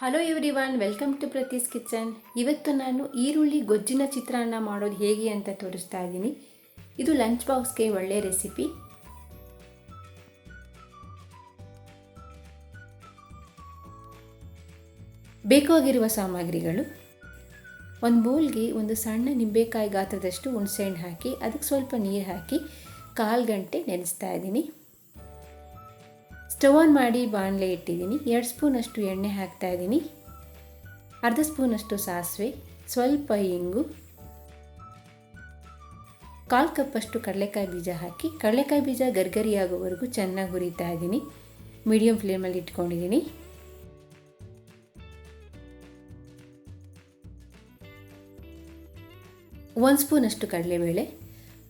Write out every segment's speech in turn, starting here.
Hello everyone welcome to Prathi's kitchen ಇವತ್ತು ನಾನು ಈರುಳ್ಳಿ ಗೊಜ್ಜಿನ ಚಿತ್ರಾನ್ನ ಮಾಡೋದು ಹೇಗೆ ಅಂತ ತೋರಿಸ್ತಾ ಇದ್ದೀನಿ. ಇದು ಲಂಚ್ ಬಾಕ್ಸ್ಗೆ ಒಳ್ಳೆಯ ರೆಸಿಪಿ ಬೇಕಾಗಿರುವ ಸಾಮಗ್ರಿಗಳು. ಒಂದು ಬೌಲ್ಗೆ ಒಂದು ಸಣ್ಣ ನಿಂಬೆಕಾಯಿ ಗಾತ್ರದಷ್ಟು ಹುಣಸೆಹಣ್ಣು ಹಾಕಿ, ಅದಕ್ಕೆ ಸ್ವಲ್ಪ ನೀರು ಹಾಕಿ, ಕಾಲು ಗಂಟೆ ನೆನೆಸ್ತಾ ಇದ್ದೀನಿ. ಸ್ಟವ್ ಆನ್ ಮಾಡಿ ಬಾಣಲೆ ಇಟ್ಟಿದ್ದೀನಿ. ಎರಡು ಸ್ಪೂನಷ್ಟು ಎಣ್ಣೆ ಹಾಕ್ತಾ ಇದ್ದೀನಿ. ಅರ್ಧ ಸ್ಪೂನಷ್ಟು ಸಾಸಿವೆ, ಸ್ವಲ್ಪ ಇಂಗು, ಕಾಲು ಕಪ್ಪಷ್ಟು ಕಡಲೆಕಾಯಿ ಬೀಜ ಹಾಕಿ, ಕಡಲೆಕಾಯಿ ಬೀಜ ಗರ್ಗರಿಯಾಗೋವರೆಗೂ ಚೆನ್ನಾಗಿ ಹುರಿತಾ ಇದ್ದೀನಿ. ಮೀಡಿಯಂ ಫ್ಲೇಮಲ್ಲಿ ಇಟ್ಕೊಂಡಿದ್ದೀನಿ. ಒಂದು ಸ್ಪೂನಷ್ಟು ಕಡಲೆಬೇಳೆ,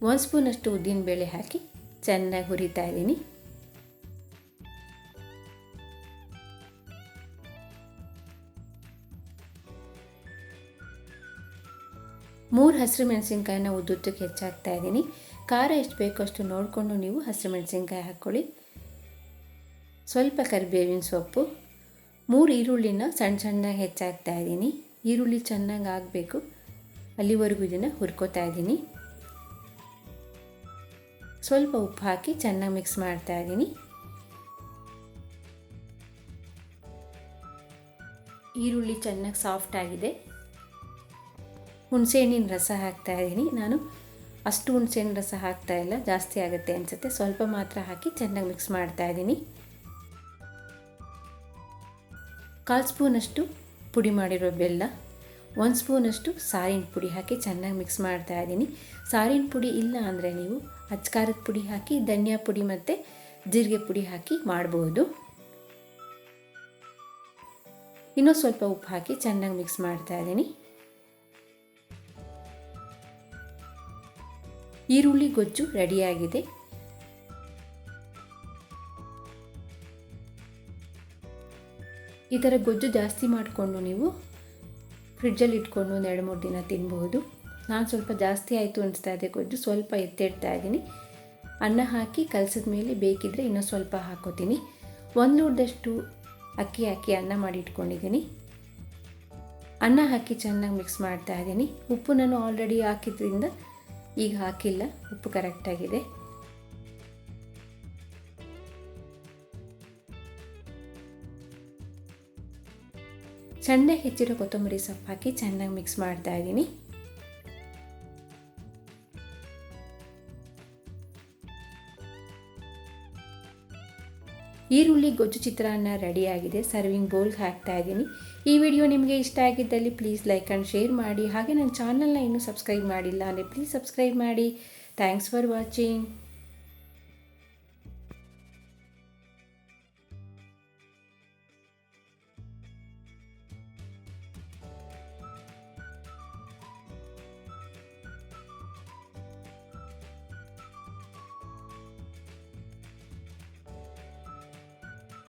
ಒಂದು ಸ್ಪೂನಷ್ಟು ಉದ್ದಿನಬೇಳೆ ಹಾಕಿ ಚೆನ್ನಾಗಿ ಹುರಿತಾ ಇದ್ದೀನಿ. ಮೂರು ಹಸಿರು ಮೆಣಸಿನ್ಕಾಯಿನ ಉದ್ದುದ್ದಕ್ಕೆ ಹೆಚ್ಚಾಗ್ತಾ ಇದ್ದೀನಿ. ಖಾರ ಎಷ್ಟು ಬೇಕೋ ಅಷ್ಟು ನೋಡಿಕೊಂಡು ನೀವು ಹಸಿರು ಮೆಣಸಿನ್ಕಾಯಿ ಹಾಕ್ಕೊಳ್ಳಿ. ಸ್ವಲ್ಪ ಕರಿಬೇವಿನ ಸೊಪ್ಪು. ಮೂರು ಈರುಳ್ಳಿನ ಸಣ್ಣ ಸಣ್ಣದಾಗಿ ಹೆಚ್ಚಾಗ್ತಾ ಇದ್ದೀನಿ. ಈರುಳ್ಳಿ ಚೆನ್ನಾಗಿ ಆಗಬೇಕು. ಅಲ್ಲಿವರೆಗೂ ಇದನ್ನು ಹುರ್ಕೋತಾ ಇದ್ದೀನಿ. ಸ್ವಲ್ಪ ಉಪ್ಪು ಹಾಕಿ ಚೆನ್ನಾಗಿ ಮಿಕ್ಸ್ ಮಾಡ್ತಾ ಇದ್ದೀನಿ. ಈರುಳ್ಳಿ ಚೆನ್ನಾಗಿ ಸಾಫ್ಟ್ ಆಗಿದೆ. ಹುಣಸೆಹಣ್ಣಿನ ರಸ ಹಾಕ್ತಾ ಇದ್ದೀನಿ. ನಾನು ಅಷ್ಟು ಹುಣಸೆಹಣ್ಣು ರಸ ಹಾಕ್ತಾ ಇಲ್ಲ, ಜಾಸ್ತಿ ಆಗುತ್ತೆ ಅನಿಸುತ್ತೆ. ಸ್ವಲ್ಪ ಮಾತ್ರ ಹಾಕಿ ಚೆನ್ನಾಗಿ ಮಿಕ್ಸ್ ಮಾಡ್ತಾ ಇದ್ದೀನಿ. ಕಾಲು ಸ್ಪೂನಷ್ಟು ಪುಡಿ ಮಾಡಿರೋ ಬೆಲ್ಲ, ಒಂದು ಸ್ಪೂನಷ್ಟು ಸಾರಿನ ಪುಡಿ ಹಾಕಿ ಚೆನ್ನಾಗಿ ಮಿಕ್ಸ್ ಮಾಡ್ತಾ ಇದ್ದೀನಿ. ಸಾರಿನ ಪುಡಿ ಇಲ್ಲ ಅಂದರೆ ನೀವು ಅಚ್ಕಾರದ ಪುಡಿ ಹಾಕಿ, ಧನಿಯಾ ಪುಡಿ ಮತ್ತು ಜೀರಿಗೆ ಪುಡಿ ಹಾಕಿ ಮಾಡ್ಬೋದು. ಇನ್ನೂ ಸ್ವಲ್ಪ ಉಪ್ಪು ಹಾಕಿ ಚೆನ್ನಾಗಿ ಮಿಕ್ಸ್ ಮಾಡ್ತಾ ಇದ್ದೀನಿ. ಈರುಳ್ಳಿ ಗೊಜ್ಜು ರೆಡಿಯಾಗಿದೆ. ಈ ಥರ ಗೊಜ್ಜು ಜಾಸ್ತಿ ಮಾಡಿಕೊಂಡು ನೀವು ಫ್ರಿಡ್ಜಲ್ಲಿ ಇಟ್ಕೊಂಡು ಒಂದು ಎರಡು ಮೂರು ದಿನ ತಿನ್ಬಹುದು. ನಾನು ಸ್ವಲ್ಪ ಜಾಸ್ತಿ ಆಯಿತು ಅನಿಸ್ತಾ ಇದೆ ಗೊಜ್ಜು, ಸ್ವಲ್ಪ ಎತ್ತಿಡ್ತಾ ಇದ್ದೀನಿ ಅನ್ನ ಹಾಕಿ ಕಲಸಿದ ಮೇಲೆ ಬೇಕಿದ್ದರೆ ಇನ್ನೂ ಸ್ವಲ್ಪ ಹಾಕೋತೀನಿ. ಒಂದು ಲೋಟದಷ್ಟು ಅಕ್ಕಿ ಹಾಕಿ ಅನ್ನ ಮಾಡಿ ಇಟ್ಕೊಂಡಿದ್ದೀನಿ. ಅನ್ನ ಹಾಕಿ ಚೆನ್ನಾಗಿ ಮಿಕ್ಸ್ ಮಾಡ್ತಾ ಇದ್ದೀನಿ ಉಪ್ಪು ನಾನು ಆಲ್ರೆಡಿ ಹಾಕಿದ್ರಿಂದ ಈಗ ಹಾಕಿಲ್ಲ, ಉಪ್ಪು ಕರೆಕ್ಟಾಗಿದೆ ಸಣ್ಣ ಹೆಚ್ಚಿರೋ ಕೊತ್ತಂಬರಿ ಸೊಪ್ಪು ಹಾಕಿ ಚೆನ್ನಾಗಿ ಮಿಕ್ಸ್ ಮಾಡ್ತಾ ಇದ್ದೀನಿ. ಈರುಳ್ಳಿ, ಗೊಜ್ಜು ಚಿತ್ರಾನ್ನ ರೆಡಿಯಾಗಿದೆ ಸರ್ವಿಂಗ್ ಬೌಲ್ಗೆ ಹಾಕ್ತಾ ಇದ್ದೀನಿ. ಈ ವಿಡಿಯೋ ನಿಮಗೆ ಇಷ್ಟ ಆಗಿದ್ದಲ್ಲಿ ಪ್ಲೀಸ್ ಲೈಕ್ ಆ್ಯಂಡ್ ಶೇರ್ ಮಾಡಿ. ಹಾಗೆ ನನ್ನ ಚಾನಲ್ನ ಇನ್ನೂ ಸಬ್ಸ್ಕ್ರೈಬ್ ಮಾಡಿಲ್ಲ ಅಂದರೆ ಪ್ಲೀಸ್ ಸಬ್ಸ್ಕ್ರೈಬ್ ಮಾಡಿ. Thanks for watching